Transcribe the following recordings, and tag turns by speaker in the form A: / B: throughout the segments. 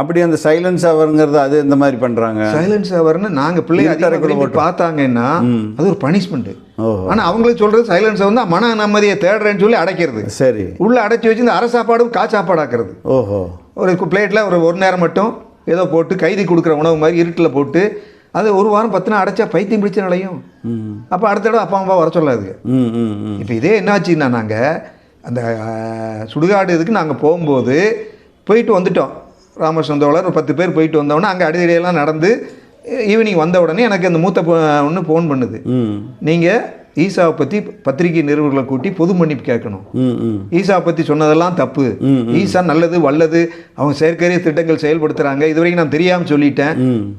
A: அப்படி அந்த சைலன்ஸ் அவருங்கிறது அது இந்த மாதிரி பண்றாங்க.
B: சைலன்ஸ் அவர்னு நாங்க பிள்ளைங்க பார்த்தாங்கன்னா அது ஒரு பனிஷ்மெண்ட்
A: ஓஹோ.
B: ஆனா அவங்களுக்கு சொல்றது சைலன்ஸ் வந்து மன நிம்மதியை தேடுறேன்னு சொல்லி அடைக்கிறது.
A: சரி.
B: உள்ள அடைச்சி வச்சு இந்த அரை சாப்பாடும் கா சாப்பாடு ஆக்குறது
A: ஓஹோ.
B: ஒரு பிளேட்டில் ஒரு ஒரு நேரம் மட்டும் ஏதோ போட்டு கைதி கொடுக்குற உணவு மாதிரி இருட்டில் போட்டு அது ஒரு வாரம் பத்து நாள் அடைச்சா பைத்தியம் பிடிச்ச நிலையும் அப்போ அடுத்த தடவை அப்பா அம்மா வர சொல்லாது. இப்போ இதே என்னாச்சுன்னா நாங்கள் அந்த சுடுகாடு இதுக்கு நாங்கள் போகும்போது போயிட்டு வந்துட்டோம். தோழர் ஒரு பத்து பேர் போயிட்டு வந்தோடனே அங்கே அடிதடியெல்லாம் நடந்து ஈவினிங் வந்த உடனே எனக்கு அந்த மூத்த ஒன்று ஃபோன் பண்ணுது. நீங்கள் ஈசாவை பற்றி பத்திரிகை நிறுவனங்களை கூட்டி பொது மன்னிப்பு கேட்கணும். ஈசா பற்றி சொன்னதெல்லாம் தப்பு. ஈசா நல்லது வல்லது அவங்க செயற்கரிய திட்டங்கள் செயல்படுத்துகிறாங்க இதுவரைக்கும் நான் தெரியாமல் சொல்லிட்டேன்.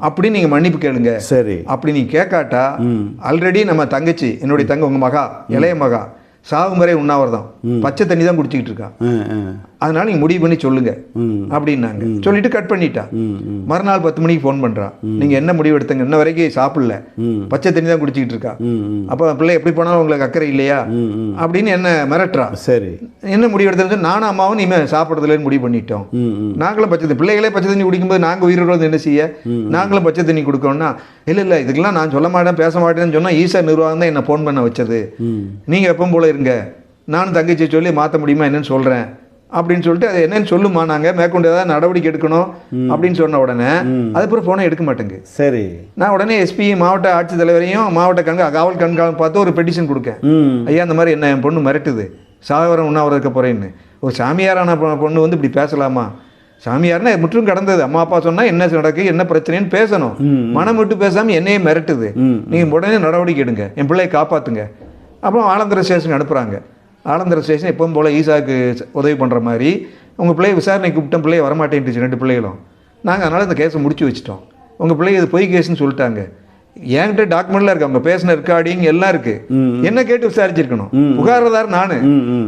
B: அப்படின்னு நீங்கள் மன்னிப்பு கேளுங்க.
A: சரி.
B: அப்படி நீ கேட்காட்டா ஆல்ரெடி நம்ம தங்கச்சி என்னுடைய தங்க உங்கள் மகா இளைய மகா சாகும் வரை உண்ணாவிரதம் பச்சை தண்ணி தான் குடிச்சிக்கிட்டு இருக்கா.
A: ஆ ஆ.
B: அதனால நீங்க முடிவு பண்ணி சொல்லுங்க. அப்படின்னாங்க. சொல்லிட்டு கட் பண்ணிட்டா.
A: ம் ம்.
B: மறுநாள் பத்து மணிக்கு ஃபோன் பண்றா. நீங்க என்ன முடிவு எடுத்தங்க? இன்ன வரைக்கும் சாப்பிடல. பச்சை தண்ணி தான் குடிச்சிக்கிட்டு இருக்கா. அப்போ பிள்ளை எப்படி போனாலும் உங்களுக்கு அக்கறை இல்லையா? அப்படின்னு என்ன மிரட்டுறா.
A: சரி.
B: என்ன முடிவு எடுத்தது நானும் அம்மாவும் நீமே சாப்பிட்றதுலன்னு முடிவு பண்ணிட்டோம். நாங்களும் பச்சை தண்ணி பிள்ளைகளே பச்சை தண்ணி குடிக்கும்போது நாங்கள் உயிரோடு என்ன செய்ய? நாங்களும் பச்சை தண்ணி கொடுக்கணும்னா இல்லை இல்லை இதுக்கெல்லாம் நான் சொல்ல மாட்டேன் பேச மாட்டேன்னு சொன்னால் ஈசா நிர்வாகம் தான் என்னை ஃபோன் பண்ண வச்சது.
A: ம்.
B: நீங்கள் எப்பவும் போல இருங்க. நானும் தங்கச்சியை சொல்லி மாற்ற முடியுமா என்னன்னு சொல்கிறேன் அப்படின்னு சொல்லிட்டு அது என்னன்னு சொல்லுமா நாங்கள் மேற்கொண்டு ஏதாவது நடவடிக்கை எடுக்கணும் அப்படின்னு சொன்ன உடனே அதுக்கப்புறம் ஃபோனை எடுக்க மாட்டேங்க
A: சரி.
B: நான் உடனே எஸ்பி மாவட்ட ஆட்சித்தலைவரையும் மாவட்ட கண்கா காவல் கண்காணிப்பு பார்த்து ஒரு பெட்டிஷன் கொடுக்கேன். ஐயா இந்த மாதிரி என்ன என் பொண்ணு மிரட்டுது. சாகவரம் உண்ணாவிரம் இருக்க போகிறேன்னு ஒரு சாமியாரான பொண்ணு வந்து இப்படி பேசலாமா? சாமியார்னா முற்றும் கடந்தது. அம்மா அப்பா சொன்னால் என்ன நடக்கு என்ன பிரச்சனைன்னு பேசணும். மனம் விட்டு பேசாமல் என்னையே மிரட்டுது.
A: ம்
B: நீங்கள் உடனே நடவடிக்கை எடுங்க. என் பிள்ளையை காப்பாற்றுங்க அப்புறம் ஆலந்தர ஸ்டேஷன் அனுப்புகிறாங்க ஆலந்தர ஸ்டேஷன் எப்பவும் போல் ஈசாக்கு உதவி பண்ணுற மாதிரி. உங்கள் பிள்ளைய விசாரணை கூப்பிட்டேன் பிள்ளைய வரமாட்டேன்ட்டுச்சு ரெண்டு பிள்ளைகளும். நாங்கள் அதனால் இந்த கேஸை முடிச்சு வச்சிட்டோம். உங்கள் பிள்ளை இது பொய் கேஸ்னு சொல்லிட்டாங்க. என்கிட்ட டாக்குமெண்ட்லாம் இருக்கு அவங்க பேசின ரெக்கார்டிங் எல்லாம் இருக்கு. என்ன கேட்டு விசாரிச்சிருக்கணும்? புகாரதார் நான்.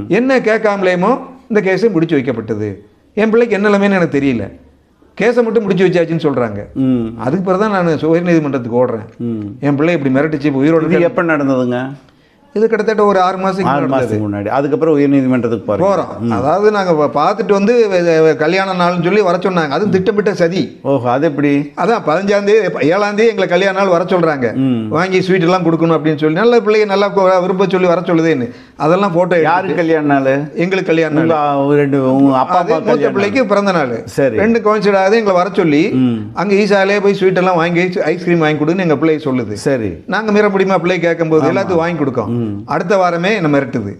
B: என்ன கேட்காமலேமோ இந்த கேஸை முடிச்சு வைக்கப்பட்டது. என் பிள்ளைக்கு என்ன நிலைமைன்னு எனக்கு தெரியல. கேஸை மட்டும் முடிச்சு வச்சாச்சுன்னு சொல்கிறாங்க
A: ம்.
B: அதுக்கு பிறகு தான் நான் உயர்நீதிமன்றத்துக்கு ஓடுறேன். என் பிள்ளை இப்படி மிரட்டுச்சு உயிரோடு
A: எப்போ நடந்ததுங்க?
B: இது கிட்டத்தட்ட ஒரு ஆறு மாதத்துக்கு
A: ஆறு மாதத்துக்கு முன்னாடி. அதுக்கப்புறம் உயர்நீதிமன்றத்துக்கு போகிறோம்
B: போகிறோம் அதாவது நாங்கள் பார்த்துட்டு வந்து கல்யாண நாள்னு சொல்லி வர சொன்னாங்க. அதுவும் திட்டமிட்ட சதி.
A: ஓஹோ அது எப்படி?
B: அதான் பதினஞ்சாம் தேதி ஏழாம் தேதி எங்களை கல்யாண நாள் வர சொல்கிறாங்க வாங்கி ஸ்வீட் எல்லாம் கொடுக்கணும் அப்படின்னு சொல்லி. நல்ல பிள்ளைங்க நல்லா விரும்ப சொல்லி வர சொல்லுதேன்னு. அதெல்லாம் ஃபோட்டோ
A: யாருக்கு கல்யாண நாள்?
B: எங்களுக்கு கல்யாண நாள்.
A: ரெண்டு அப்பா
B: மூத்த பிள்ளைக்கு பிறந்த நாள்.
A: சரி.
B: ரெண்டு கோயின்சிட் ஆகுது எங்களை வர சொல்லி. அங்கே ஈசாலே போய் ஸ்வீட் எல்லாம் வாங்கி ஐஸ்கிரீம் வாங்கி கொடுன்னு எங்கள் பிள்ளை சொல்லுது.
A: சரி.
B: நாங்கள் மீற முடியுமா பிள்ளை கேட்கும்போது எல்லாத்துக்கும் வாங்கி கொடுக்கோம். அடுத்த வாரமே என்ன மிரட்டுது.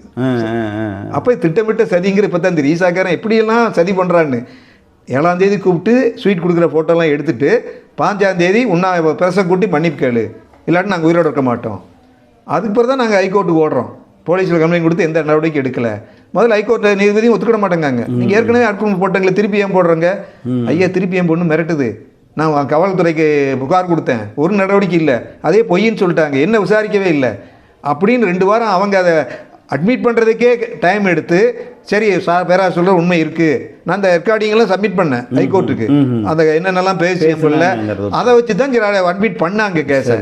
B: அப்போ திட்டமிட்ட சதிங்கிற இப்போ தான் தெரியும் ஈசாக்காரன் எப்படியெல்லாம் சதி பண்ணுறான்னு ஏழாம் தேதி கூப்பிட்டு ஸ்வீட் கொடுக்குற ஃபோட்டோலாம் எடுத்துட்டு பாஞ்சாம் தேதி உன்னா பிரச கூட்டி மன்னிப்பு கேளு. இல்லாட்டி நாங்கள் உயிரோட இருக்க மாட்டோம். அதுக்கு பிறகு தான் நாங்கள் ஹைகோர்ட்டுக்கு ஓடுறோம். போலீஸில் கம்ப்ளைண்ட் கொடுத்து எந்த நடவடிக்கை எடுக்கல. முதல்ல ஹைகோர்ட் நீதிபதியும் ஒத்துக்கிட மாட்டேங்காங்க. நீங்கள் ஏற்கனவே ஆட்கொண்டு போட்டங்களை திருப்பி ஏன் போடுறங்க? ஐயா திருப்பி ஏன் பொண்ணு மிரட்டுது. நான் காவல்துறைக்கு புகார் கொடுத்தேன். ஒரு நடவடிக்கை இல்லை. அதே பொய்ன்னு சொல்லிட்டாங்க. என்ன விசாரிக்கவே இல்லை. அப்படின்னு ரெண்டு வாரம் அவங்க அதை அட்மிட் பண்ணுறதுக்கே டைம் எடுத்து சரி சார் பேரா சொல்கிற உண்மை இருக்குது நான் அந்த ரெக்கார்டிங்கெல்லாம் சப்மிட் பண்ணேன் ஹைகோர்ட்டுக்கு அந்த என்னென்னலாம் பேசி சொல்ல. அதை வச்சு தான் சரி அட்மிட் பண்ணாங்க கேஸை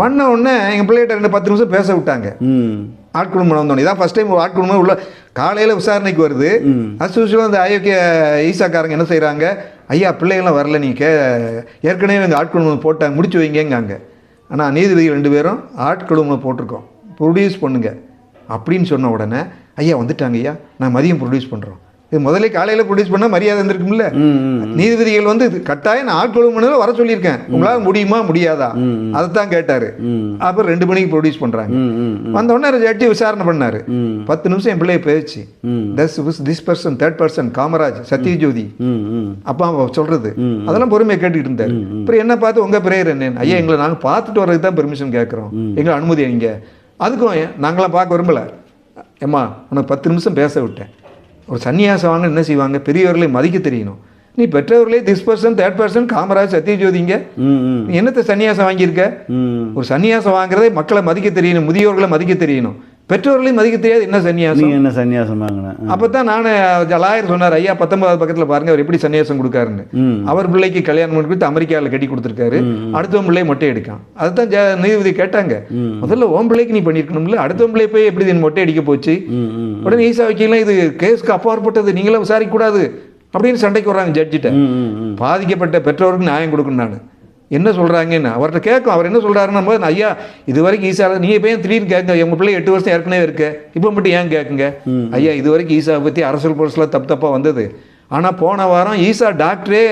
B: பண்ண உடனே எங்கள் பிள்ளைகிட்ட ரெண்டு பத்து நிமிஷம் பேச விட்டாங்க.
A: ம்.
B: ஆட்குழுமம் வந்தோடனே. இதான் ஃபஸ்ட் டைம் ஆட்குழுமம் உள்ள காலையில் விசாரணைக்கு வருது. யூஸ்வலாக அந்த அயோக்கிய ஈசாக்காரங்க என்ன செய்கிறாங்க ஐயா பிள்ளைகள்லாம் வரல நீ கே ஏற்கனவே எங்கள் ஆட்குழுமம் போட்டாங்க முடிச்சு வைங்கங்காங்க. ஆனால் நீதிபதிகள் ரெண்டு பேரும் ஆட்குழுமம் போட்டிருக்கோம். ப்ரொடியூஸ் பண்ணுங்க. அப்படின்னு சொன்ன உடனே ஐயா வந்துட்டாங்க ஐயா நான் மதியம் ப்ரொடியூஸ் பண்ணுறோம் இது முதல்ல காலையில் ப்ரொடியூஸ் பண்ணால் மரியாதை இருந்திருக்கும்ல. நீதிபதிகள் வந்து இது கட்டாயம் நான் ஆட்குழுமம் வர சொல்லியிருக்கேன். உங்களால் முடியுமா முடியாதா? அதைத்தான் கேட்டார். அப்புறம் ரெண்டு மணிக்கு ப்ரொடியூஸ் பண்ணுறாங்க
A: ம் ம்
B: வந்த உடனே ஜட்ஜி விசாரணை பண்ணாரு. பத்து நிமிஷம் என் பிள்ளைய பேச்சு. Thus this person third person Kamaraj Sathyajothi. அப்பா
A: ம்.
B: அதெல்லாம் பொறுமையை கேட்டுக்கிட்டு இருந்தாரு. அப்புறம் என்ன பார்த்து உங்க பிரேயர் என்ன? ஐயா எங்களை நாங்கள் பார்த்துட்டு வர்றதுக்கு தான் பெர்மிஷன் கேட்குறோம். எங்களை அனுமதி நீங்க அதுக்கும் நாங்களாம் பார்க்க விரும்பல. ஏம்மா உனக்கு பத்து நிமிஷம் பேச விட்டேன். ஒரு சன்னியாசம் வாங்க என்ன செய்வாங்க? பெரியவர்களை மதிக்க தெரியணும். நீ பெற்றவர்களே this person third person Kamaraj நீ என்னத்தை சன்னியாசம் வாங்கியிருக்க? ஒரு சன்னியாசம் வாங்குறதே மக்களை மதிக்க தெரியணும் முதியோர்களை மதிக்க தெரியணும். பெற்றோர்களையும் மதிக்க தெரியாது. என்ன சன்னியாசம்
A: என்ன சன்னியாசம் வாங்கினேன்
B: அப்போ தான் நான் லாயர் சொன்னார் ஐயா பத்தொன்பதாவது பக்கத்தில் பாருங்க அவர் எப்படி சன்னியாசம் கொடுக்காருன்னு. அவர் பிள்ளைக்கு கல்யாணம் பண்ணி கொடுத்து அமெரிக்காவில் கட்டி கொடுத்துருக்காரு. அடுத்தவன் பிள்ளை மொட்டை எடுக்கான் அதுதான் நீதிபதி கேட்டாங்க. முதல்ல ஓம் பிள்ளைக்கு நீ பண்ணியிருக்கணும்ல அடுத்தவன் பிள்ளை போய் எப்படி நீ மொட்டை அடிக்க போச்சு? உடனே ஈசா வைக்கலாம் இது கேஸ்க்கு அப்பாற்பட்டது நீங்களும் விசாரிக்க கூடாது. அப்படின்னு சண்டைக்கு வர்றாங்க ஜட்ஜிட்ட பாதிக்கப்பட்ட பெற்றோருக்கு நியாயம் கொடுக்கணும் நான். என்ன சொல்கிறாங்கன்னு அவர்கிட்ட கேட்கும் அவர் என்ன சொல்கிறாருன்னா போது ஐயா இது வரைக்கும் ஈஸா நீங்கள் போய் திடீர்னு கேட்குங்க உங்கள் பிள்ளை எட்டு வருஷம் ஏற்கனவே இருக்கு. இப்போ மட்டும் ஏன் கேட்குங்க? ஐயா இது வரைக்கும் ஈசாவை பற்றி அரசியல் பொருசில் தப்பு தப்பாக வந்தது. ஆனால் போன வாரம் ஈசா டாக்டரே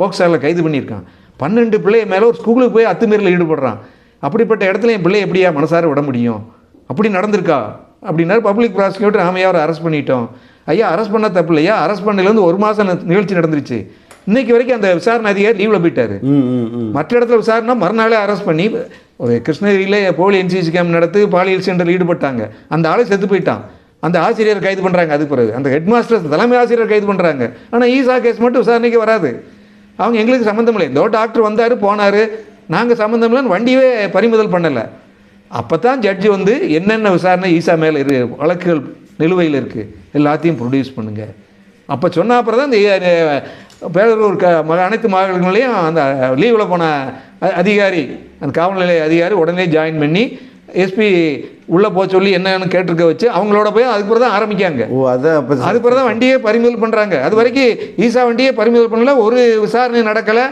B: போக்சாவில் கைது பண்ணியிருக்கான். பன்னெண்டு பிள்ளைய மேலே ஒரு ஸ்கூலுக்கு போய் அத்துமீறல ஈடுபடுறான். அப்படிப்பட்ட இடத்துல என் பிள்ளை எப்படியா மனசார விட முடியும்? அப்படி நடந்திருக்கா? அப்படின்னாரு பப்ளிக் ப்ராசிக்யூட்டர் ஆமையா அவரை அரெஸ்ட் பண்ணிட்டோம். ஐயா அரெஸ்ட் பண்ண தப்பு இல்லையா? அரெஸ்ட் பண்ணலேருந்து ஒரு மாதம் நிகழ்ச்சி நடந்துருச்சு. இன்னைக்கு வரைக்கும் அந்த விசாரணை அதிகாரி லீவில் போயிட்டாரு. மற்ற இடத்துல விசாரணை மறுநாளே அரெஸ்ட் பண்ணி ஒரு கிருஷ்ணகிரியில போலி என்சிசி கேம்ப் நடத்தி பாலியல் சென்டரில் ஈடுபட்டாங்க. அந்த ஆளை செத்து போயிட்டான். அந்த ஆசிரியர் கைது பண்ணுறாங்க அது பிறகு அந்த ஹெட் மாஸ்டர் தலைமை ஆசிரியர் கைது பண்ணுறாங்க ஆனால் ஈசா கேஸ் மட்டும் விசாரணைக்கு வராது. அவங்க எங்களுக்கு சம்மந்தம் இல்லை. இந்த டாக்டர் வந்தார் போனார். நாங்கள் சம்மந்தம் இல்லைன்னு வண்டியே பறிமுதல் பண்ணலை. அப்போ தான் ஜட்ஜி வந்து என்னென்ன விசாரணை ஈசா மேலே இரு வழக்குகள் நிலுவையில் இருக்குது எல்லாத்தையும் ப்ரொடியூஸ் பண்ணுங்க. அப்போ சொன்ன அப்புறம் தான் இந்த பேரூர் க ம அனைத்து மாவட்டங்களையும் அந்த லீவில் போன அதிகாரி அந்த காவல் நிலைய அதிகாரி உடனே ஜாயின் பண்ணி எஸ்பி உள்ளே போக சொல்லி என்னன்னு கேட்டிருக்க வச்சு அவங்களோட போய் அதுக்கு பிறகு தான் ஆரம்பிக்காங்க.
A: ஓ அதான் அப்போ
B: அது பிறகு தான் வண்டியே பறிமுதல் பண்ணுறாங்க அது வரைக்கும் ஈசா வண்டியே பறிமுதல் பண்ணல ஒரு விசாரணை நடக்கலை.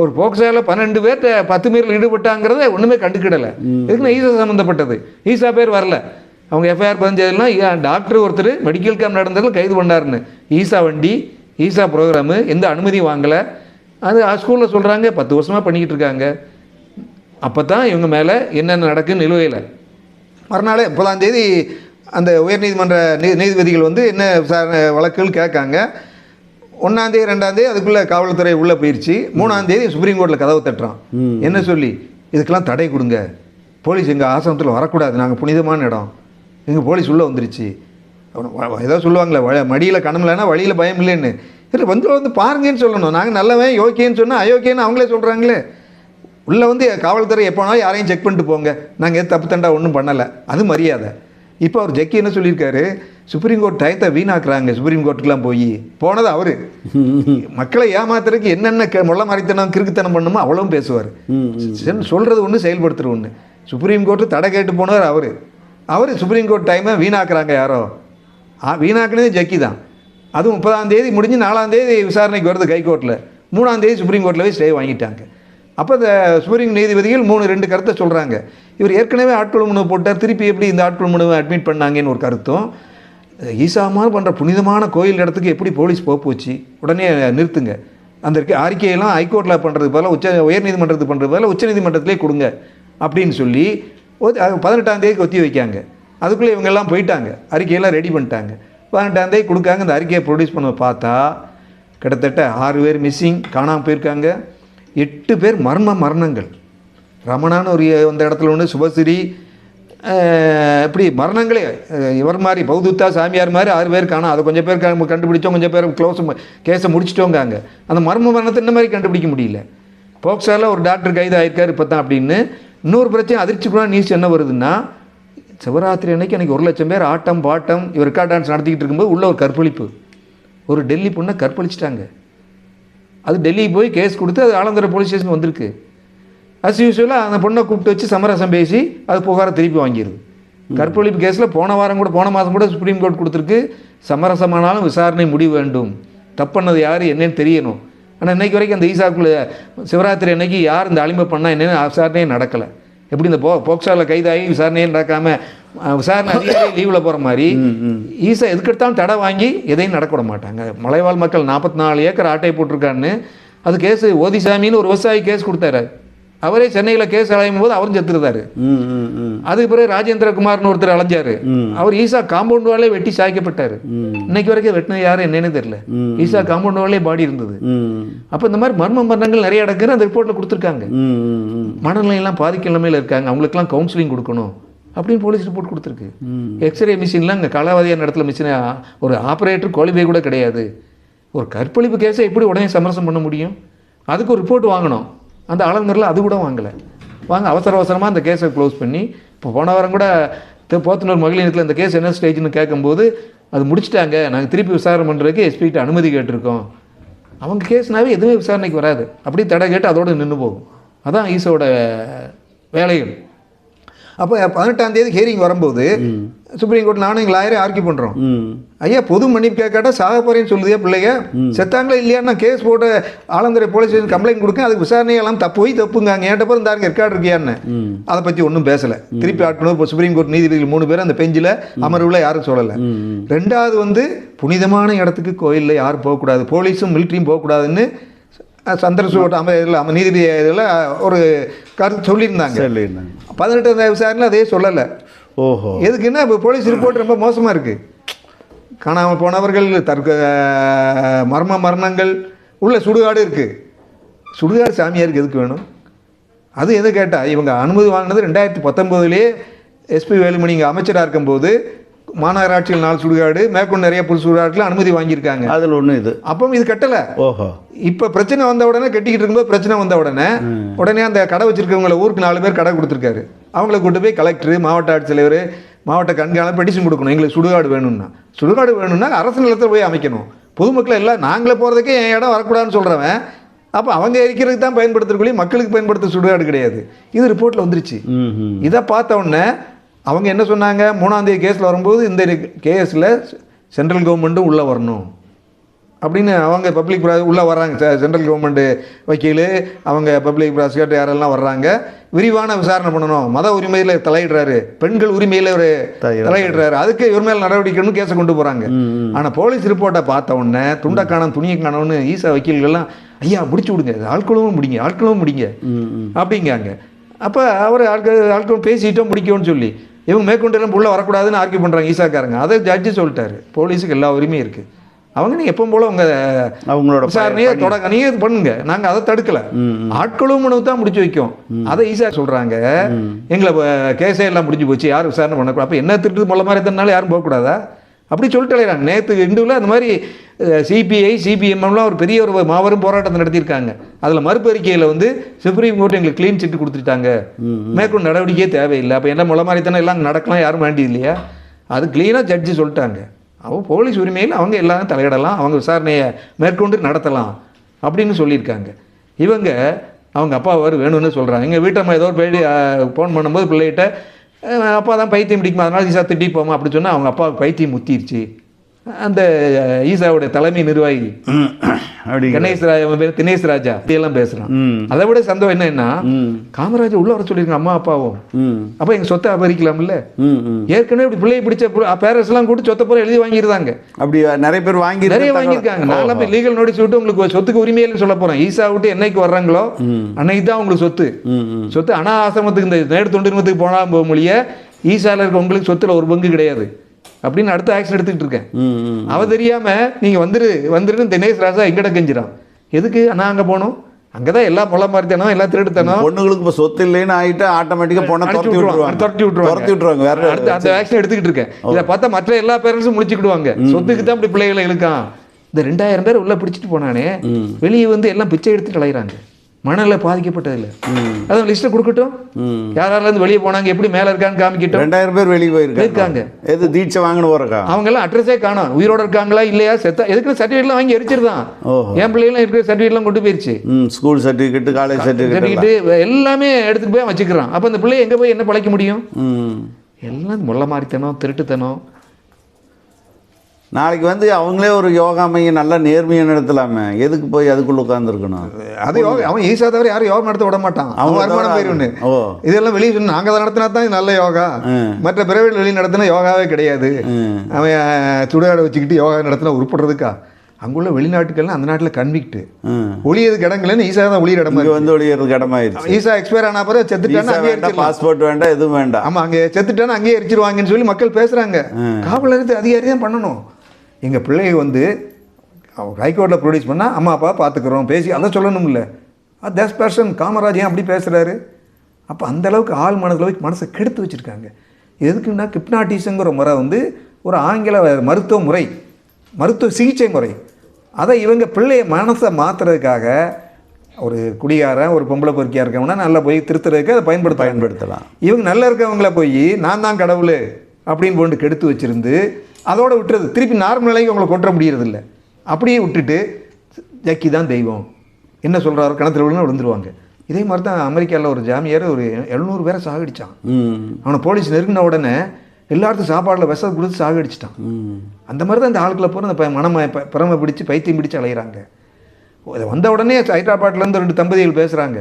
B: ஒரு போக்சாவில் பன்னெண்டு பேர்கிட்ட பத்து மீறில் ஈடுபட்டாங்கிறத ஒன்றுமே கண்டுக்கிடலை. இதுக்குன்னு ஈசா சம்மந்தப்பட்டது ஈசா பேர் வரல. அவங்க எஃப்ஐஆர் பதினஞ்சதுலாம் டாக்டர் ஒருத்தர் மெடிக்கல் கேம்ப் நடந்ததில் கைது பண்ணாருன்னு. ஈசா வண்டி ஈசா ப்ரோக்ராமு எந்த அனுமதியும் வாங்கலை. அது ஸ்கூலில் சொல்கிறாங்க பத்து வருஷமாக பண்ணிக்கிட்டு இருக்காங்க. அப்போ தான் இவங்க மேலே என்னென்ன நடக்குன்னு நிலுவையில். மறுநாள் முப்பதாம் தேதி அந்த உயர்நீதிமன்ற நீ நீதிபதிகள் வந்து என்ன விசாரணை வழக்குகள் கேட்காங்க. ஒன்றாந்தேதி ரெண்டாந்தேதி அதுக்குள்ளே காவல்துறை உள்ளே போயிடுச்சு மூணாந்தேதி சுப்ரீம் கோர்ட்டில் கதவு தட்டுறான். என்ன சொல்லி? இதுக்கெல்லாம் தடை கொடுங்க. போலீஸ் எங்கள் ஆசிரமத்தில் வரக்கூடாது. நாங்கள் புனிதமான இடம். எங்கள் போலீஸ் உள்ளே வந்துருச்சு. அவன- வ- வ- ஏதோ சொல்லுவாங்களே வ மடியில் கணம் இல்லைன்னா வழியில் பயம் இல்லைன்னு. இல்லை வந்து வந்து பாருங்கன்னு சொல்லணும். நாங்கள் நல்லவன் யோக்கியன்னு சொன்னால் அயோக்கியன்னு அவங்களே சொல்கிறாங்களே உள்ளே வந்து காவல்துறை எப்போனாலும் யாரையும் செக் பண்ணிட்டு போங்க. நாங்கள் எது தப்பு தண்டா ஒன்றும் பண்ணலை. அது மரியாதை. இப்போ அவர் ஜக்கி என்ன சொல்லியிருக்காரு? சுப்ரீம் கோர்ட் டயத்தை வீணாக்குறாங்க. சுப்ரீம் கோர்ட்டுக்கெலாம் போய். போனது அவர். மக்களை ஏமாத்துறதுக்கு என்னென்ன முள்ள மறைத்தனம் கிறுக்குத்தனம் பண்ணுமோ அவ்வளவும் பேசுவார். சொல்கிறது ஒன்று செயல்படுத்துகிற ஒன்று சுப்ரீம் கோர்ட்டு தடை கேட்டு போனவர் அவர். அவர் சுப்ரீம் கோர்ட் டைமை வீணாக்குறாங்க யாரோ. வீணாக்குனதே ஜக்கி தான். அதுவும் முப்பதாம் தேதி முடிஞ்சு நாலாம் தேதி விசாரணைக்கு வருது ஹைகோர்ட்டில் மூணாம் தேதி சுப்ரீம் கோர்ட்டில் போய் ஸ்டே வாங்கிட்டாங்க. அப்போ இந்த சுப்ரீம் நீதிபதிகள் மூணு ரெண்டு கருத்தை சொல்கிறாங்க இவர் ஏற்கனவே ஆட்கொள் மனு போட்டார் திருப்பி எப்படி இந்த ஆட்கொள் மனுவை அட்மிட் பண்ணாங்கன்னு ஒரு கருத்தும். ஈசாமார் பண்ணுற புனிதமான கோயில் இடத்துக்கு எப்படி போலீஸ் போச்சு? உடனே நிறுத்துங்க. அந்த அறிக்கையெல்லாம் ஹைகோர்ட்டில் பண்ணுறது பதிலாக உச்ச உயர்நீதிமன்றத்துக்கு பண்ணுறது பதிலாக உச்சநீதிமன்றத்திலே கொடுங்க. அப்படின்னு சொல்லி பதினெட்டாம் தேதிக்கு ஒத்தி வைக்காங்க. அதுக்குள்ளே இவங்கெல்லாம் போயிட்டாங்க. அறிக்கையெல்லாம் ரெடி பண்ணிட்டாங்க. பதினெட்டாந்தே கொடுக்காங்க. அந்த அறிக்கையை ப்ரொடியூஸ் பண்ண பார்த்தா கிட்டத்தட்ட ஆறு பேர் மிஸ்ஸிங் காணாமல் போயிருக்காங்க. எட்டு பேர் மர்ம மரணங்கள். ரமணான்னு ஒரு அந்த இடத்துல ஒன்று சுபஸ்ரீ இப்படி மரணங்களே. இவர் மாதிரி பௌதுத்தா சாமியார் மாதிரி ஆறு பேர் காணும் அதை கொஞ்சம் பேர் கண்டுபிடிச்சோம் கொஞ்சம் பேர் க்ளோஸ் கேஸை முடிச்சிட்டோங்காங்க. அந்த மர்ம மரணத்தை இந்த மாதிரி கண்டுபிடிக்க முடியல. போக்சால ஒரு டாக்டர் கைது ஆயிருக்காரு இப்போ தான் அப்படின்னு. இன்னொரு பிரச்சனை அதிர்ச்சி கூட நியூஸ் என்ன வருதுன்னா சிவராத்திரி அன்னைக்கு அன்றைக்கி ஒரு லட்சம் பேர் ஆட்டம் பாட்டம் இவர் ரெக்கார்ட் டான்ஸ் நடத்திக்கிட்டு இருக்கும்போது உள்ள ஒரு கற்பழிப்பு. ஒரு டெல்லி பொண்ணை கற்பழிச்சிட்டாங்க. அது டெல்லி போய் கேஸ் கொடுத்து அது ஆலந்தர போலீஸ் ஸ்டேஷன் வந்திருக்கு. அஸ் யூஸ்வலாக அந்த பொண்ணை கூப்பிட்டு வச்சு சமரசம் பேசி அது புகாரை திருப்பி வாங்கிடுது கற்பழிப்பு கேஸில் போன வாரம் கூட போன மாதம் கூட சுப்ரீம் கோர்ட் கொடுத்துருக்கு. சமரசமானாலும் விசாரணை முடிவு வேண்டும். தப்புனது யார் என்னன்னு தெரியணும். ஆனால் இன்னைக்கு வரைக்கும் அந்த ஈசாக்குள்ள சிவராத்திரி அன்னைக்கு யார் இந்த அழிமை பண்ணால் என்னென்னு விசாரணையே நடக்கலை. எப்படி இந்த போ போக்சாவில் கைதாகி விசாரணையே நடக்காம அஹ், விசாரணை அதிகாரி லீவில் போகிற மாதிரி ஈசா எதுக்கெடுத்தாலும் தடை வாங்கி எதையும் நடக்க மாட்டாங்க. மலைவாழ் மக்கள் நாற்பத்தி நாலு ஏக்கர் ஆட்டை போட்டிருக்கான்னு அது கேஸு ஓதிசாமின்னு ஒரு விவசாயி கேஸ் கொடுத்தாரு. அவரே சென்னையில் கேஸ் அலையும் போது அவரும் செத்துருந்தாரு. அதுக்கு பிறகு ராஜேந்திர குமார்னு ஒருத்தர் அலைஞ்சாரு. அவர் ஈசா காம்பவுண்ட் வாலே வெட்டி சாய்க்கப்பட்டாரு. இன்னைக்கு வரைக்கும் வெட்டினது யாரும் என்னன்னு தெரியல. ஈசா காம்பவுண்ட் வாலே பாடி இருந்தது. அப்போ இந்த மாதிரி மர்ம மரணங்கள் நிறைய நடக்குது அந்த ரிப்போர்ட்டில் கொடுத்துருக்காங்க. மனநிலையெல்லாம் பாதிக்க நிலைமையில் இருக்காங்க. அவங்களுக்குலாம் கவுன்சிலிங் கொடுக்கணும் அப்படின்னு போலீஸ் ரிப்போர்ட் கொடுத்துருக்கு. எக்ஸ்ரே மிஷின்லாம் இங்கே களவாதியான இடத்துல மிஷினை ஒரு ஆப்ரேட்டர் குவாலிஃபை கூட கிடையாது. ஒரு கற்பழிப்பு கேஸை எப்படி உடனே சமரசம் பண்ண முடியும்? அதுக்கு ஒரு ரிப்போர்ட் வாங்கணும். அந்த ஆளுநரில் அது கூட வாங்கலை. வாங்க அவசர அவசரமாக அந்த கேஸை க்ளோஸ் பண்ணி இப்போ போன வாரம் கூட போத்தனூர் மகளிரத்தில் இந்த கேஸ் என்ன ஸ்டேஜ்னு கேட்கும்போது அது முடிச்சிட்டாங்க. நாங்கள் திருப்பி விசாரணை பண்ணுறதுக்கு எஸ்பிகிட்ட அனுமதி கேட்டிருக்கோம். அவங்க கேஸ்னாவே எதுவுமே விசாரணைக்கு வராது. அப்படி தடை கேட்டு அதோடு நின்று போகும். அதான் ஈசோட வேலைகள். அப்போ பதினெட்டாம் தேதி ஹியரிங் வரும்போது சுப்ரீம் கோர்ட் நானும் எங்கள் லாயரே ஆர்கியூ பண்ணுறோம் ஐயா பொது மன்னிப்பு கேட்காட்டா சாக போறேன்னு சொல்லுதே பிள்ளைங்க? செத்தாங்களா இல்லையா நான் கேஸ் போட்டு ஆலந்துறை போலீஸ் ஸ்டேஷன் கம்ப்ளைண்ட் கொடுக்க அதுக்கு விசாரணையெல்லாம் தப்பு போய் தப்புங்க அங்கே ஏன்ட்ட பிறகு தாருங்க ரெக்கார்டு இருக்கியான்னு அதை பற்றி ஒன்றும் பேசலை. திருப்பி ஆட்கணும் இப்போ சுப்ரீம் கோர்ட் நீதிபதிகள் மூணு பேர் அந்த பெஞ்சில் அமர்வில் யாரும் சொல்லலை. ரெண்டாவது வந்து புனிதமான இடத்துக்கு கோயிலில் யாரும் போகக்கூடாது. போலீஸும் மிலிட்ரியும் போகக்கூடாதுன்னு சந்திரசூட் அம இதில் அம நீதிபதி இதில் ஒரு கருத்து சொல்லியிருந்தாங்க.
A: சொல்லியிருந்தாங்க.
B: பதினெட்டாம் விசாரணையில் அதே சொல்லலை.
A: ஓஹோ.
B: எதுக்குன்னா இப்போ போலீஸ் ரிப்போர்ட் ரொம்ப மோசமாக இருக்குது காணாமல் போனவர்கள் தற்க மர்ம மரணங்கள் உள்ள சுடுகாடு இருக்குது சுடுகாடு சாமியாருக்கு எதுக்கு வேணும்? அது எது கேட்டால் இவங்க அனுமதி வாங்கினது ரெண்டாயிரத்தி பத்தொம்போதுலேயே எஸ்பி வேலுமணி இங்கே அமைச்சராக இருக்கும்போது மாநகராட்சியில் நாலு சுடுகாடு மேற்கொண்டு நிறைய புது சுடுகாட்டுல அனுமதி வாங்கியிருக்காங்க.
A: அதில் ஒன்று இது.
B: அப்போ இது கட்டலை.
A: ஓஹோ.
B: இப்போ பிரச்சனை வந்த உடனே கட்டிக்கிட்டு இருக்கும்போது பிரச்சனை வந்த உடனே உடனே அந்த கடை வச்சிருக்கவங்கள ஊருக்கு நாலு பேர் கடை கொடுத்துருக்காரு. அவங்கள கூட்டு போய் கலெக்டர் மாவட்ட ஆட்சித்தலைவர் மாவட்ட கண்காணி பெட்டிஷன் கொடுக்கணும். எங்களுக்கு சுடுகாடு வேணும்னா. சுடுகாடு வேணும்னா அரசு நிலத்தில் போய் அமைக்கணும். பொதுமக்கள் எல்லாம் நாங்களே போகிறதுக்கே என் இடம் வரக்கூடாதுன்னு சொல்கிறவன் அப்போ அவங்க எரிக்கிறதுக்கு தான் பயன்படுத்துறக்குள்ளே மக்களுக்கு பயன்படுத்த சுடுகாடு கிடையாது. இது ரிப்போர்ட்டில் வந்துருச்சு. இதை பார்த்த உடனே அவங்க என்ன சொன்னாங்க? மூணாம் தேதி கேஸில் வரும்போது இந்த கேஸில் சென்ட்ரல் கவர்மெண்ட்டும் உள்ளே வரணும். அப்படின்னு அவங்க பப்ளிக் உள்ளே வர்றாங்க. சென்ட்ரல் கவர்மெண்ட் வக்கீல் அவங்க பப்ளிக் ப்ராசிக்யூட்டர் யாரெல்லாம் வர்றாங்க விரிவான விசாரணை பண்ணணும். மத உரிமையில் தலையிடுறாரு. பெண்கள் உரிமையில் ஒரு
A: தலையிடுறாரு.
B: அதுக்கு இவர் மேல் நடவடிக்கைன்னு கேஸை கொண்டு போகிறாங்க. ஆனால் போலீஸ் ரிப்போர்ட்டை பார்த்த உடனே துண்டை காணோம் துணியை காணோம்னு ஈசா வக்கீல்கள்லாம் ஐயா முடிச்சு விடுங்க. ஆட்களும் முடிங்க ஆட்களும் முடிங்க. அப்படிங்காங்க. அப்போ அவர் ஆட்கள் ஆட்கள் பேசிட்டோம் முடிக்கும்னு சொல்லி. இவங்க மேற்கொண்டு உள்ள வரக்கூடாதுன்னு ஆர்கியூ பண்ணுறாங்க ஈசாக்காரங்க. அதை ஜட்ஜி சொல்லிட்டாரு. போலீஸுக்கு எல்லா உரிமையும் இருக்குது அவங்க நீங்கள் எப்பவும் போல உங்கள்
A: அவங்களோட
B: விசாரணையை தொடங்க நீங்கள் இது பண்ணுங்க. நாங்கள் அதை தடுக்கலை. ஆட்களும் மனு தான் முடிச்சு வைக்கும். அதை ஈஸியாக சொல்கிறாங்க எங்களை கேஸே எல்லாம் முடிஞ்சு போச்சு. யாரும் விசாரணை பண்ணக்கூடாது. அப்போ என்ன திருட்டு முள்ள மாதிரி எத்தனால யாரும் போகக்கூடாதா? அப்படி சொல்லிட்டு அலையிறாங்க நேற்று இந்துவில் அந்த மாதிரி சிபிஐ சிபிஎம்லாம் ஒரு பெரிய ஒரு மாபெரும் போராட்டத்தை நடத்தியிருக்காங்க. அதில் மறுபறிக்கையில் வந்து சுப்ரீம் கோர்ட் எங்களுக்கு க்ளீன் சிட்டு கொடுத்துட்டாங்க. மேற்கொண்டு நடவடிக்கையே தேவையில்லை. அப்போ என்ன முள்ள மாதிரி தானே எல்லாம் நடக்கலாம் யாரும் வேண்டியது இல்லையா? அது க்ளீனாக ஜட்ஜி சொல்லிட்டாங்க. அவங்க போலீஸ் உரிமையில் அவங்க எல்லாரும் தலையிடலாம் அவங்க விசாரணையை மேற்கொண்டு நடத்தலாம் அப்படின்னு சொல்லியிருக்காங்க. இவங்க அவங்க அப்பா அவர் வேணும்னு சொல்கிறாங்க எங்கள் வீட்டம்மா ஏதோ ஒரு பேடி ஃபோன் பண்ணும்போது பிள்ளைகிட்ட அப்பா தான் பைத்தியம் பிடிக்குமா? அதனால் ஈசா திட்டி போமா அப்படி சொன்னால் அவங்க அப்பாவுக்கு பைத்தியம் முத்திருச்சு. அந்த ஈசாவுடைய தலைமை நிர்வாகி கணேஷ் ராஜா பேர் தினேஷ் ராஜா இப்படியெல்லாம் பேசுகிறான்
A: ம்.
B: அதை விட சந்தோஷம் என்னன்னா காமராஜர் உள்ள வர சொல்லியிருக்காங்க அம்மா அப்பாவும். அப்போ எங்கள் சொத்தை அபகரிக்கலாம்ல? ஏற்கனவே இப்படி பிள்ளையை பிடிச்ச பேரண்ட்ஸ் எல்லாம் கூட்டு சொத்தை பூரா எழுதி வாங்கியிருந்தாங்க
A: அப்படி நிறைய பேர் வாங்கி
B: நிறைய வாங்கியிருக்காங்க. நான் போய் லீகல் நோட்டீஸ் விட்டு உங்களுக்கு சொத்துக்கு உரிமையில்னு சொல்ல போறேன். ஈசா விட்டு என்னைக்கு வர்றாங்களோ அன்னைக்கு தான் உங்களுக்கு சொத்து. சொத்து அனா ஆசிரமத்துக்கு இந்த நேடு தொண்டிருமத்துக்கு போனா போக மொழிய ஈசால இருக்க உங்களுக்கு சொத்துல ஒரு பங்கு கிடையாது. அப்படின்னு அடுத்த ஆக்ஷன் எடுத்துக்கிட்டு இருக்கேன். அவ தெரியாம நீங்க வந்துரு வந்துருன்னு தினேஷ் ராஜா எங்கிட்ட கெஞ்சிரான் எதுக்கு? அண்ணா அங்க போனோம் அங்கதான் எல்லா பொல மாதிரித்தனம் எல்லா திருடுத்தனம்
A: பொண்ணுங்களுக்கு இப்போ சொத்து இல்லைன்னு ஆகிட்டு ஆட்டோமேட்டிக்காக பொண்ணை துரத்தி
B: விட்டுருவாங்க துரத்தி விட்டுருவாங்க.
A: துரத்தி விட்டுருவாங்க வேற
B: அடுத்து அந்த ஆக்ஷன் எடுத்துக்கிட்டு இருக்கேன். இதை பார்த்தா மற்ற எல்லா பேரண்ட்ஸும் முடிச்சுக்கிடுவாங்க சொத்துக்கு தான் இப்படி பிள்ளைகளை இழுக்கான். இந்த ரெண்டாயிரம் பேர் உள்ள பிடிச்சிட்டு போனானே வெளியே வந்து எல்லாம் பிச்சை எடுத்துட்டு அலையிறாங்க. மணல பாதிக்கப்பட்டதில்ல. அதான் லிஸ்ட்டை கொடுக்கட்டும். இருந்து வெளியே போனாங்க எப்படி மேல இருக்கான்னு காமிக்கட்டும்.
A: ரெண்டாயிரம் பேர் வெளியே போயிருக்காங்க. எது தீட்சை வாங்கினு போறக்கா
B: அவங்க எல்லாம் அட்ரஸே காணோம். உயிரோட இருக்காங்களா இல்லையா? செத்தா எதுக்கு சர்டிஃபிகேட்லாம் வாங்கி எரிச்சிருந்தான் என் பிள்ளைகளும் இருக்கிற சர்டிஃபிகேட்லாம் கொண்டு போயிருச்சு.
A: ஸ்கூல் சர்டிஃபிகேட் காலேஜ் சர்டிஃபிகேட்
B: எல்லாமே. எடுத்துட்டு போய் வச்சுக்கிறான். அப்போ அந்த பிள்ளைய எங்க போய் என்ன பழைக்க முடியும்? எல்லாம் முள்ள மாறித்தனம் திருட்டுத்தனம்.
A: நாளைக்கு வந்து அவங்களே ஒரு யோகா மையம் நல்லா நேர்மையாக நடத்தலாமே. எதுக்கு போய் அதுக்குள்ள உட்காந்துருக்கணும்
B: அது யோகா அவன் ஈஸா தவிர யாரும் யோகா நடத்த விட மாட்டான். அவன் வருமானம் போயிருன்னு
A: ஓ.
B: இதெல்லாம் வெளியே சொன்ன நாங்கள் அதை நடத்தினா தான் நல்ல யோகா. மற்ற பிரைவேட் வெளியே நடத்தினா யோகாவே கிடையாது. அவன் சுடுகாடை வச்சுக்கிட்டு யோகா நடத்தினா உருப்படுறதுக்கா? அங்குள்ள வெளிநாட்டுக்கெல்லாம் அந்த நாட்டில் கன்விக்ட்
A: ம்
B: ஒளியதுக்கு இடங்கள்னு ஈஸா தான் ஒளியிற இடமா.
A: வந்து ஒளியறதுக்கு இடமாயிருச்சு
B: ஈஸா எக்ஸ்பயர் ஆன அங்கேயே
A: வேண்டாம்
B: எரிச்சிடலாம்.
A: பாஸ்போர்ட் வேண்டாம் எதுவும் வேண்டாம்.
B: ஆமா அங்கே செத்துட்டான்னு அங்கேயே எரிச்சிருவாங்கன்னு சொல்லி மக்கள் பேசுறாங்க. காவல் நிலையத்து அதிகாரி தான் பண்ணணும். எங்க பிள்ளைய வந்து ஹைகோர்ட்டில் ப்ரொடியூஸ் பண்ணால் அம்மா அப்பா பார்த்துக்குறோம் பேசி அதை சொல்லணும்ல. தஸ் பர்சன் காமராஜ் ஏன் அப்படி பேசுகிறாரு அப்போ அந்த அளவுக்கு ஆள் மனதில் போய் மனசை கெடுத்து வச்சுருக்காங்க. எதுக்குன்னா கிப்னாட்டிஸுங்கிற முறை வந்து ஒரு ஆங்கில மருத்துவ முறை மருத்துவ சிகிச்சை முறை. அதை இவங்க பிள்ளைய மனசை மாற்றுறதுக்காக ஒரு குடிகாரன் ஒரு பொம்பளை பொறுக்கியாக இருக்கவனா நல்லா போய் திருத்துறதுக்கு அதை பயன்படுத்த
A: பயன்படுத்தலாம்.
B: இவங்க நல்லா இருக்கவங்கள போய் நான் தான் கடவுள் அப்படின்னு போட்டு கெடுத்து வச்சிருந்து அதோட விட்டுறது. திருப்பி நார்மல் நிலைக்கு அவங்கள கொண்டுற முடியறதில்ல. அப்படியே விட்டுட்டு ஜக்கி தான் தெய்வம். என்ன சொல்கிறாரோ கணத்தில் விழுந்து விழுந்துருவாங்க. இதே மாதிரி தான் அமெரிக்காவில் ஒரு ஜாமியார் ஒரு எழுநூறு பேரை சாகடிச்சான். அவனை போலீஸ் நெருங்கின உடனே எல்லாத்துக்கும் சாப்பாடில் விஷம் கொடுத்து சாகடிச்சிட்டான். அந்த மாதிரி தான் இந்த ஆளுக்களை பூரா இந்த ப- மனம ப- பிறமை பிடிச்சு பைத்தியம் பிடிச்சு அலையிறாங்க. வந்த உடனே ஹைதராபாத்லேருந்து ரெண்டு தம்பதிகள் பேசுகிறாங்க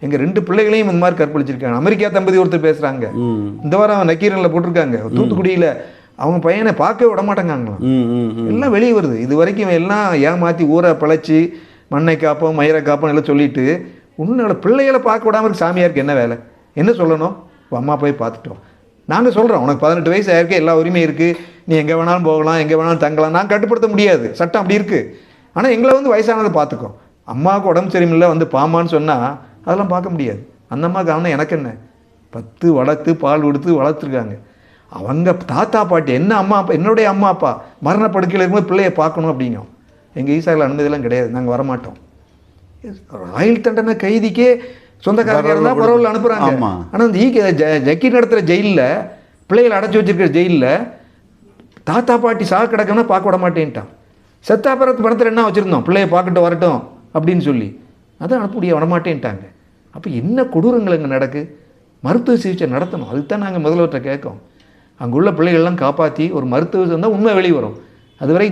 B: எங்கள் ரெண்டு பிள்ளைகளையும் இந்த மாதிரி கற்பழிச்சிருக்காங்க. அமெரிக்கா தம்பதி ஒருத்தர் பேசுகிறாங்க இந்த வாரம் நக்கீரனில் போட்டிருக்காங்க. தூத்துக்குடியில் அவங்க பையனை பார்க்கவே விட மாட்டேங்காங்களாம். எல்லாம் வெளியே வருது. இது வரைக்கும் எல்லாம் ஏமாற்றி ஊரை பிழைச்சி மண்ணை காப்போம் மயிரை காப்போம் எல்லாம் சொல்லிட்டு உன்னோட பிள்ளைகளை பார்க்க விடாம இருக்கு சாமியாருக்கு என்ன வேலை? என்ன சொல்லணும்? அம்மா போய் பார்த்துட்டோம். நாங்கள் சொல்கிறோம் உனக்கு பதினெட்டு வயசு ஆயிருக்கு எல்லா உரிமையும் இருக்குது நீ எங்கே வேணாலும் போகலாம் எங்கே வேணாலும் தங்கலாம். நான் கட்டுப்படுத்த முடியாது. சட்டம் அப்படி இருக்குது ஆனால் எங்களை வந்து வயசானதை பார்த்துக்கோ அம்மாவுக்கு உடம்பு சரியில்லை வந்து பாமான்னு சொன்னால் அதெல்லாம் பார்க்க முடியாது. அந்த அம்மாவுக்கு அவனை எனக்கு என்ன? பத்து வளர்த்து பால் கொடுத்து வளர்த்துருக்காங்க. அவங்க தாத்தா பாட்டி என்ன அம்மா அப்பா என்னுடைய அம்மா அப்பா மரண படுக்கையில் இருக்கும்போது பிள்ளைய பார்க்கணும் அப்படிங்கும். எங்கள் ஈசாவில் அனுமதியெல்லாம் கிடையாது. நாங்கள் வரமாட்டோம். ஆயுள் தண்டனை கைதிக்கே சொந்தக்காரங்க இருந்தால் பரவாயில்ல அனுப்புகிறாங்க. ஆனால் இந்த ஈ ஜக்கி நடத்துகிற ஜெயிலில் பிள்ளைகளை அடைச்சி வச்சிருக்கிற ஜெயிலில் தாத்தா பாட்டி சாக கிடக்குன்னா பார்க்க விட மாட்டேன்ட்டான். செத்தாபுரத்து பணத்தில் என்ன வச்சுருந்தோம்? பிள்ளைய பார்க்கட்டும் வரட்டும் அப்படின்னு சொல்லி. அதான் அனுப்ப முடிய வரமாட்டேன்ட்டாங்க அப்போ என்ன கொடூரங்கள் அங்கே நடக்கு? மருத்துவ சிகிச்சை நடத்தணும். அதுதான் நாங்கள் முதல்வர்கிட்ட கேட்கோம் அங்குள்ள பிள்ளைகள்லாம் காப்பாற்றி ஒரு மருத்துவ வந்தால் உண்மை வெளியே வரும் அதுவரை